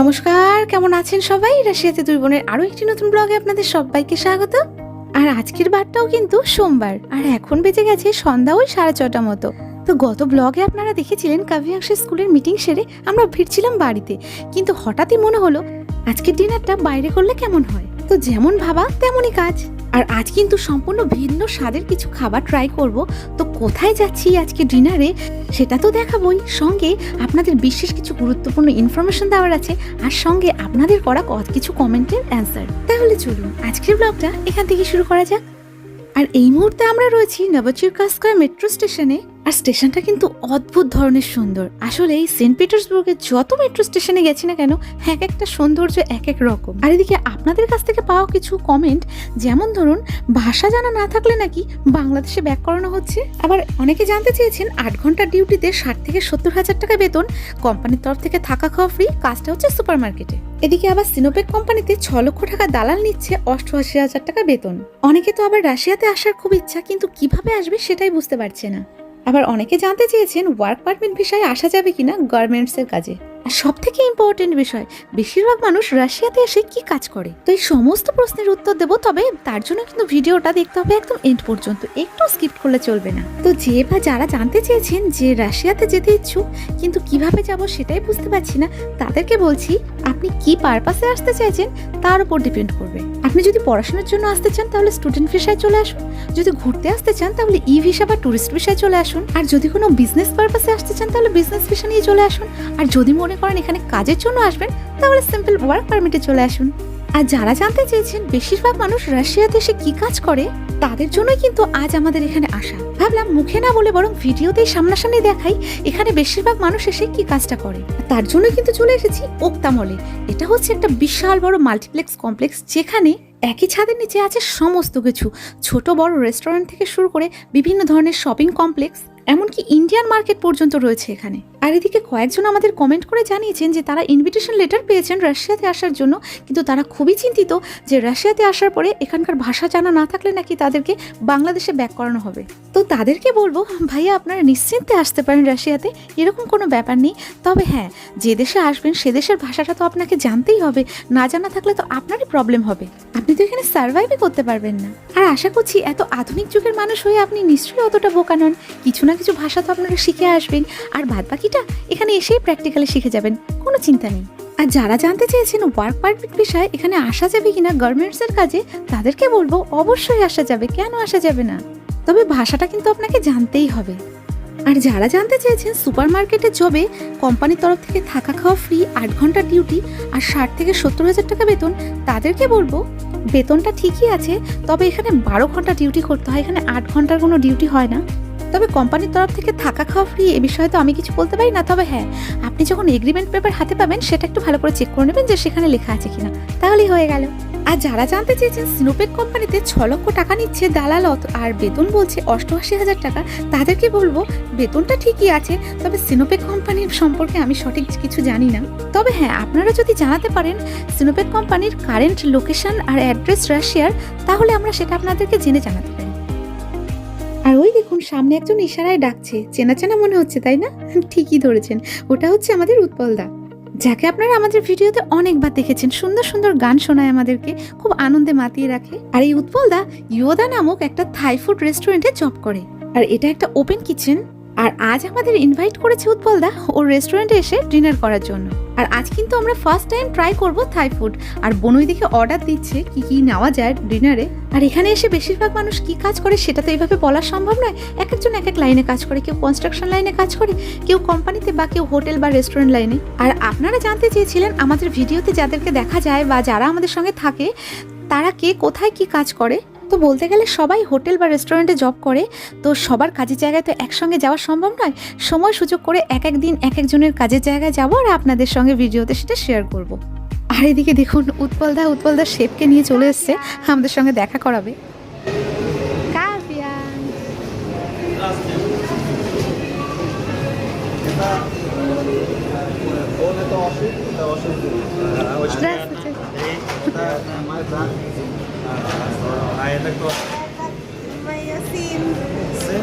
নমস্কার, কেমন আছেন সবাই? রাশিয়াতে দুই বোনের আরও একটি নতুন ব্লগে আপনাদের সবাইকে স্বাগত। আর আজকের বারটাও কিন্তু সোমবার, আর এখন বেজে গেছে সন্ধ্যা ওই সাড়ে ছটা মতো। তো গত ব্লগে আপনারা দেখেছিলেন কাভিয়াংশের স্কুলের মিটিং সেরে আমরা ফিরছিলাম বাড়িতে, কিন্তু হঠাৎই মনে হলো আজকের ডিনারটা বাইরে করলে কেমন হয়? তো যেমন ভাবা তেমনই কাজ। আর আজ কিন্তু সম্পূর্ণ ভিন্ন স্বাদের কিছু খাবার ট্রাই করব। তো কোথায় যাচ্ছি আজকে ডিনারে সেটা তো দেখাবই। সঙ্গে আপনাদের বিশেষ কিছু গুরুত্বপূর্ণ ইনফরমেশন দেওয়ার আছে। আর সঙ্গে আপনাদের করা কত কিছু কমেন্টের অ্যান্সার তাহলে চলুন, আজকের ব্লগটা এখান থেকে শুরু করা যাক। আর এই মুহূর্তে আমরা রয়েছি নবচিরকাস্কয় মেট্রো স্টেশনে আর স্টেশনটা কিন্তু অদ্ভুত ধরনের সুন্দর। আসলে এই সেন্ট পিটার্সবুর্গের যত মেট্রো স্টেশনে গেছি না কেন, এক একটা সৌন্দর্য এক এক রকম। আর এদিকে আপনাদের কাছ থেকে পাওয়া কিছু কমেন্ট যেমন ধরুন, ভাষা জানা না থাকলে নাকি বাংলাদেশে ব্যাক করানো হচ্ছে? আবার অনেকে জানতে চেয়েছেন, আট ঘণ্টার ডিউটিতে ষাট থেকে সত্তর হাজার টাকা বেতন, কোম্পানির তরফ থেকে থাকা খাওয়া ফ্রি কাজটা হচ্ছে সুপার মার্কেটে এদিকে আবার সিনোপেক কোম্পানিতে ছ লক্ষ টাকা দালাল নিচ্ছে অষ্টআশি হাজার টাকা বেতন। অনেকে তো আবার রাশিয়াতে আসার খুব ইচ্ছা, কিন্তু কীভাবে আসবে সেটাই বুঝতে পারছে না। আবার অনেকে জানতে চেয়েছেন ওয়ার্ক পারমিট বিষয়ে আসা যাবে কিনা গার্মেন্টসের কাজে। আর সব থেকে ইম্পর্টেন্ট বিষয়, বেশিরভাগ মানুষ রাশিয়াতে এসে কি কাজ করে? তো এই সমস্ত প্রশ্নের উত্তর দেবো, তবে তার জন্য কিন্তু ভিডিওটা দেখতে হবে একদম এন্ড পর্যন্ত, একটু স্কিপ করলে চলবে না। তো যে বা যারা জানতে চেয়েছেন যে রাশিয়াতে যেতে ইচ্ছুক, কিন্তু কীভাবে যাব সেটাই বুঝতে পারছি না, তাদেরকে বলছি আপনি কি পারপাসে আসতে চাইছেন, তার উপর ডিপেন্ড করবে। আপনি যদি পড়াশোনার জন্য আসতে চান, তাহলে স্টুডেন্ট ভিসায় চলে আসুন। যদি ঘুরতে আসতে চান, তাহলে ই ভিসা বা ট্যুরিস্ট ভিসায় চলে আসুন। আর যদি কোনো বিজনেস পারপাসে আসতে চান, তাহলে বিজনেস ভিসা নিয়ে চলে আসুন। আর যদি মনে করেন এখানে কাজের জন্য আসবেন, তাহলে সিম্পল ওয়ার্ক পারমিটে চলে আসুন। আর যারা জানতে চেয়েছেন বেশিরভাগ মানুষ রাশিয়াতে এসে কি কাজ করে, তাদের জন্যই কিন্তু আজ আমাদের এখানে আসা। ভাবলাম মুখে না বলে বরং ভিডিওতেই সামনাসামনি দেখাই এখানে বেশিরভাগ মানুষ এসে কি কাজটা করে। তার জন্য কিন্তু চলে এসেছি ওক্তামলে। এটা হচ্ছে একটা বিশাল বড় মাল্টিপ্লেক্স কমপ্লেক্স যেখানে একই ছাদের নিচে আছে সমস্ত কিছু। ছোট বড় রেস্টুরেন্ট থেকে শুরু করে বিভিন্ন ধরনের শপিং কমপ্লেক্স এমনকি ইন্ডিয়ান মার্কেট পর্যন্ত রয়েছে এখানে। আর এদিকে কয়েকজন আমাদের কমেন্ট করে জানিয়েছেন যে তারা ইনভিটেশন লেটার পেয়েছেন রাশিয়াতে আসার জন্য, কিন্তু তারা খুবই চিন্তিত যে রাশিয়াতে আসার পরে এখানকার ভাষা জানা না থাকলে নাকি তাদেরকে বাংলাদেশে ব্যাক করানো হবে। তো তাদেরকে বলব, ভাইয়া আপনারা নিশ্চিন্তে আসতে পারেন রাশিয়াতে, এরকম কোনো ব্যাপার নেই। তবে হ্যাঁ যে দেশে আসবেন, সে দেশের ভাষাটা তো আপনাকে জানতেই হবে। না জানা থাকলে তো আপনারই প্রবলেম হবে। আপনি তো এখানে সার্ভাইভই করতে পারবেন না। আর আশা করছি এত আধুনিক যুগের মানুষ হয়ে আপনি নিশ্চয়ই অতটা বোকা নন। কিছু না কিছু ভাষা তো আপনারা শিখে আসবেন। আর বাদ বাকিটা এখানে এসেই প্র্যাকটিক্যালি শিখে যাবেন। কোনো চিন্তা নেই। আর যারা জানতে চেয়েছেন ওয়ার্ক পারমিট বিষয়ে এখানে আসা যাবে কিনা গার্মেন্টসের কাজে, তাদেরকে বলব অবশ্যই আসা যাবে। কেন আসা যাবে না? তবে ভাষাটা কিন্তু আপনাকে জানতেই হবে। আর যারা জানতে চেয়েছেন সুপার মার্কেটে জবে কোম্পানির তরফ থেকে থাকা খাওয়া ফ্রি আট ঘণ্টা ডিউটি আর ষাট থেকে সত্তর হাজার টাকা বেতন, তাদেরকে বলব বেতনটা ঠিকই আছে, তবে এখানে বারো ঘণ্টা ডিউটি করতে হয়। এখানে আট ঘণ্টার কোনো ডিউটি হয় না। তবে কোম্পানির তরফ থেকে থাকা খাওয়া ফ্রি এ বিষয়ে তো আমি কিছু বলতে পারি না, তবে হ্যাঁ আপনি যখন এগ্রিমেন্ট পেপার হাতে পাবেন, সেটা একটু ভালো করে চেক করে নেবেন যে সেখানে লেখা আছে কিনা। তাহলেই হয়ে গেল। আর যারা জানতে চেয়েছেন সিনোপেক কোম্পানিতে ছ লক্ষ টাকা নিচ্ছে দালাল অত- আর বেতন বলছে অষ্টআশি হাজার টাকা, তাদেরকে বলব বেতনটা ঠিকই আছে, তবে সিনোপেক কোম্পানির সম্পর্কে আমি সঠিক কিছু জানি না। তবে হ্যাঁ আপনারা যদি জানাতে পারেন সিনোপেক কোম্পানির কারেন্ট লোকেশন আর অ্যাড্রেস রাশিয়ার, তাহলে আমরা সেটা আপনাদেরকে জেনে জানাতে পারি। দেখুন সামনে একজন ইশারায় ডাকছে। চেনা চেনা মনে হচ্ছে, তাই না? ঠিকই ধরেছেন। ওটা হচ্ছে আমাদের উৎপলদা যাকে আপনারা আমাদের ভিডিওতে অনেকবার দেখেছেন, সুন্দর সুন্দর গান শোনায় আমাদেরকে, খুব আনন্দে মাতিয়ে রাখে। আর এই উৎপলদা ইয়োদা নামক একটা থাই ফুড রেস্টুরেন্টে জব করে। আর এটা একটা ওপেন কিচেন। আর আজ আমাদের ইনভাইট করেছে উৎপলদা ওর রেস্টুরেন্টে এসে ডিনার করার জন্য। আর আজ কিন্তু আমরা ফার্স্ট টাইম ট্রাই করব থাই ফুড আর বনুই দিকে অর্ডার দিচ্ছে কি কি নেওয়া যায় ডিনারে আর এখানে এসে বেশিরভাগ মানুষ কি কাজ করে সেটা তো এইভাবে বলা সম্ভব নয়। এক একজন এক এক লাইনে কাজ করে, কেউ কনস্ট্রাকশন লাইনে কাজ করে, কেউ কোম্পানিতে বা কেউ হোটেল বা রেস্টুরেন্ট লাইনে আর আপনারা জানতে চেয়েছিলেন আমাদের ভিডিওতে যাদেরকে দেখা যায় বা যারা আমাদের সঙ্গে থাকে, তারা কে কোথায় কি কাজ করে? তো বলতে গেলে সবাই হোটেল বা রেস্টুরেন্টে জব করে তো সবার কাজের জায়গায় তো একসঙ্গে যাওয়া সম্ভব নয় সময় সুযোগ করে এক এক দিন এক একজনের কাজের জায়গায় যাবো আর আপনাদের সঙ্গে ভিডিওতে সেটা শেয়ার করব। আর এদিকে দেখুন উৎপলদা উৎপলদার শেফকে নিয়ে চলে এসছে আমাদের সঙ্গে দেখা করাবে Он это ваши, это ваши Очень Здравствуйте. А кто? Моя сын, Сын?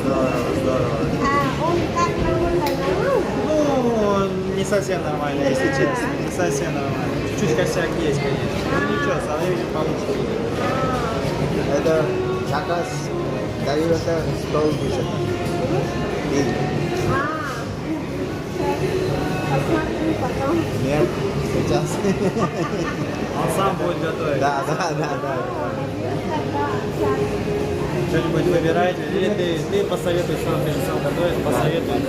Здорово, здорово. а он как нормально, Ну, он не совсем нормально, если честно. Не совсем нормально. Чуть-чуть косяк есть, конечно. Ну ничего, со временем получится. Это заказ даю это стол выше. И Посмотрю потом. нет, сейчас. Он сам будет готовить. Да, да, да, да. Что-нибудь выбирайте. Или ты, ты посоветуй сам, ты же сам готовишь, посоветуй.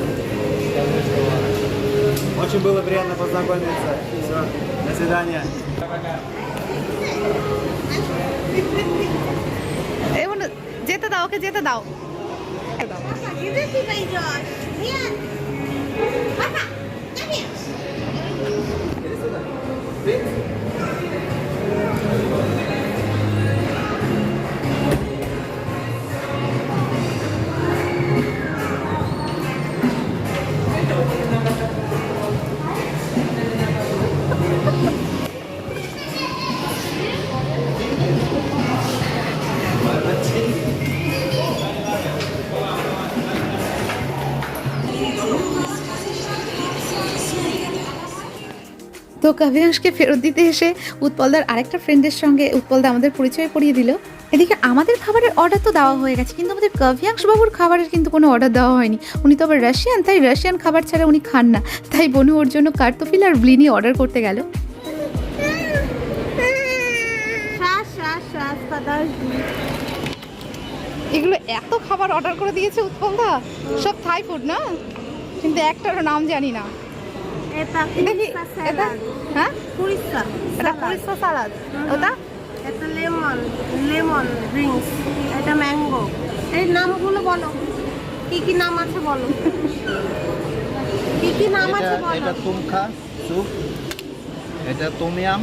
Скажи, что ладно. Очень было приятно познакомиться. Все, до свидания. এই বন্ধু যেতে দাও ওকে যেতে দাও দাও। Idę তো কাভিয়াংশকে ফেরত দিতে এসে উৎপলদার আরেকটা ফ্রেন্ডের সঙ্গে উৎপলদা আমাদের পরিচয় করিয়ে দিল। এদিকে আমাদের খাবারের অর্ডার তো দেওয়া হয়ে গেছে কিন্তু আমাদের কাভিয়াংশ বাবুর খাবারের কিন্তু কোনো অর্ডার দেওয়া হয়নি। উনি তো আবার রাশিয়ান তাই রাশিয়ান খাবার ছাড়া উনি খান না। তাই বনু ওর জন্য কার্তফিল আর ব্লিনি অর্ডার করতে গেল। এগুলো এত খাবার অর্ডার করে দিয়েছে উৎপলদা? সব থাই ফুড না? কিন্তু একটারও নাম জানি না। এটা কি এটা হ্যাঁ? কুরিসা এটা কুরিসা হ্যাঁ। এটা লেমন লেমন ড্রিঙ্কস এটা ম্যাঙ্গো। এই নামগুলো বলো। কি কি নাম আছে বলো? কি কি নাম আছে এটা তুমখা স্যুপ। এটা তোমিয়াম।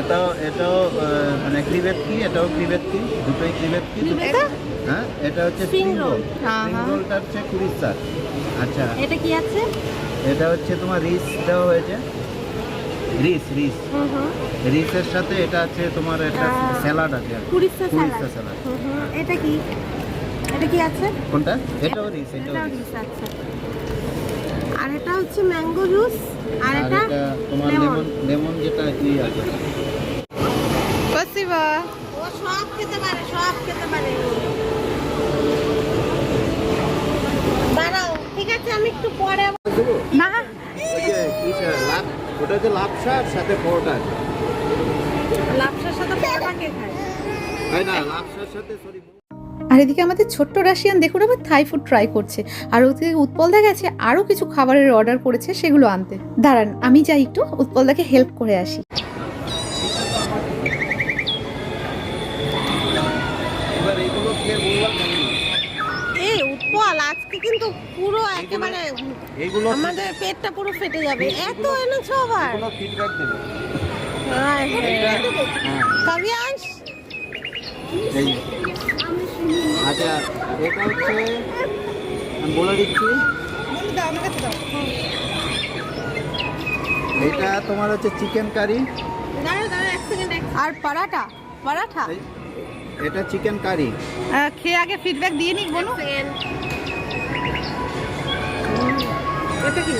এটাও এটাও মানে ক্রিভেট কি এটাও ক্রিভেট কি দুটোই ক্রিভেট কি হ্যাঁ? এটা হচ্ছে স্প্রিং রোল স্প্রিং রোলটা হচ্ছে কুড়ি আচ্ছা। এটা কি আছে? এটা হচ্ছে তোমার রিস দেওয়া হয়েছে। রিস রিস। হুম হুম রিসের সাথে এটা আছে তোমার একটা স্যালাড আছে কি। কুরিসা স্যালাড। হুম হুম এটা কি? এটা কি আছে? কোনটা? এটাও রিস এটাও রিস। আছে আর এটা হচ্ছে ম্যাঙ্গো জুস আর এটা তোমার লেমন। লেমন যেটা ই আছে। স্পাসিবা ও সব খেতে পারে সব খেতে পারে। দাঁড়াও ঠিক আছে আমি একটু পরে না ওই যে কিসের লাভ ওটা হচ্ছে লাপসার সাথে পরোটা আছে। লাপসার সাথে পরোটা কে খায়? তাই না? লাপসার সাথে সরি আর এদিকে আমাদের ছোট্ট রাশিয়ান দেখুন আবার থাই ফুড ট্রাই করছে। আর ওদিকে উৎপলদা গেছে আরও কিছু খাবারের অর্ডার করেছে সেগুলো আনতে। দাঁড়ান আমি যাই একটু উৎপলদাকে হেল্প করে আসি। এবার এইগুলো খেয়ে বললাম উৎপল আজকে কিন্তু পুরো একেবারে এইগুলো আমাদের পেটটা পুরো ফেটে যাবে। এত এনেছো আবার? এগুলো ফিডব্যাক দেবে। হায় হায়। হ্যাঁ এই আচ্ছা এটা হচ্ছে আমি বলে দিচ্ছি। এটা তোমার হচ্ছে চিকেন কারি আর পরাঠা? পরাঠা? এটা চিকেন কারি খেয়ে আগে ফিডব্যাক দিয়ে নিক বলো এটা কি?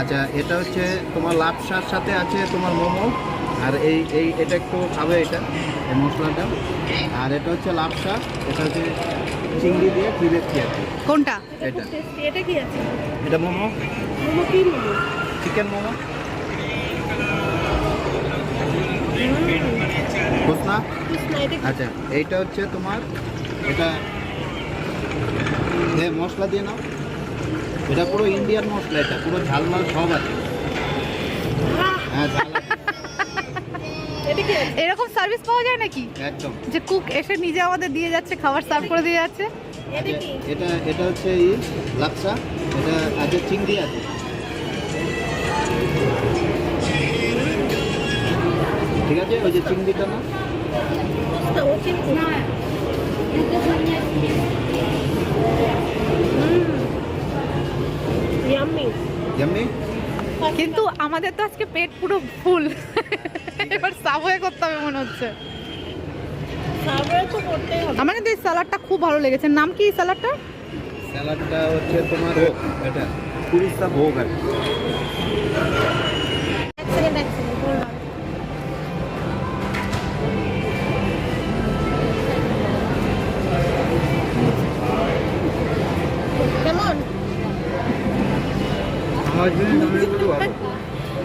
আচ্ছা এটা হচ্ছে তোমার লাপসার সাথে আছে তোমার মোমো আর এই এই এটা একটু খাবে এটা এই মশলাটা। আর এটা হচ্ছে লাপসা এটা হচ্ছে চিংড়ি দিয়ে ফিরেছি আর কি কোনটা? এটা। এটা কি আছে? এটা মোমো। মোমো কি মোমো? চিকেন মোমো। বুঝ না কৃষ্ণা এটা কি? আচ্ছা এইটা হচ্ছে তোমার এটা মশলা দিয়ে নাও। এটা পুরো ইন্ডিয়ান মশলা এটা পুরো ঝাল মাল সব আছে। হ্যাঁ ঝাল এরকম সার্ভিস পাওয়া যায় নাকি? একদম। যে কুক এসে নিজে আমাদের দিয়ে যাচ্ছে খাবার সার্ভ করে দিয়ে যাচ্ছে? এটা এটা এটা হচ্ছে ই লাপসা এটা আছে চিংড়ি আছে। ঠিক আছে? ওই যে চিংড়িটা না? না। কিন্তু আমাদের তো আজকে পেট পুরো ফুল। এবার সাবওয়ে করতে হবে মনে হচ্ছে। সার্ভার তো করতেই হবে। আমার কিন্তু এই স্যালাডটা খুব ভালো লেগেছে। নাম কি এই স্যালাডটা স্যালাডটা হচ্ছে তোমার এটা পুরিসা ভোগ আর এক সেকেন্ড এক সেকেন্ড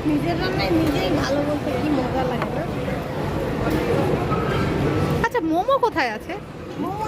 নিজের রান্নায় নিজেই ভালো বলতে কি মজা লাগে না আচ্ছা মোমো কোথায় আছে? মোমো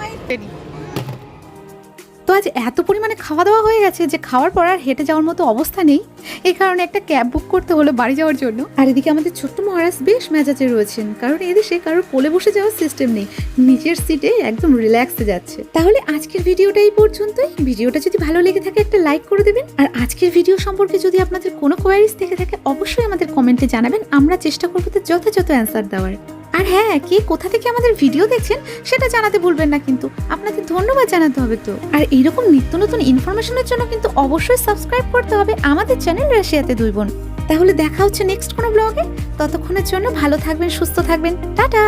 আজ এত পরিমাণে খাওয়া দাওয়া হয়ে গেছে যে খাওয়ার পর আর হেঁটে যাওয়ার মতো অবস্থা নেই। এই কারণে একটা ক্যাব বুক করতে হলো বাড়ি যাওয়ার জন্য। আর এদিকে আমাদের ছোট্ট মহারাজ বেশ মেজাজে রয়েছেন, কারণ এদেশে কারোর কোলে বসে যাওয়ার সিস্টেম নেই। নিজের সিটে একদম রিল্যাক্সে যাচ্ছে। তাহলে আজকের ভিডিওটা এই পর্যন্তই। ভিডিওটা যদি ভালো লেগে থাকে একটা লাইক করে দেবেন। আর আজকের ভিডিও সম্পর্কে যদি আপনাদের কোনো কোয়ারিজ থেকে থাকে, অবশ্যই আমাদের কমেন্টে জানাবেন। আমরা চেষ্টা করব তো যথাযথ অ্যান্সার দেওয়ার। আর হ্যাঁ কে কোথা থেকে আমাদের ভিডিও দেখছেন সেটা জানাতে ভুলবেন না কিন্তু। আপনাদের ধন্যবাদ জানাতে হবে তো। আর এইরকম নিত্য নতুন ইনফরমেশনের জন্য কিন্তু অবশ্যই সাবস্ক্রাইব করতে হবে আমাদের চ্যানেল রাশিয়াতে দুই বোন। তাহলে দেখা হচ্ছে নেক্সট কোনো ব্লগে ততক্ষণের জন্য ভালো থাকবেন, সুস্থ থাকবেন। টাটা!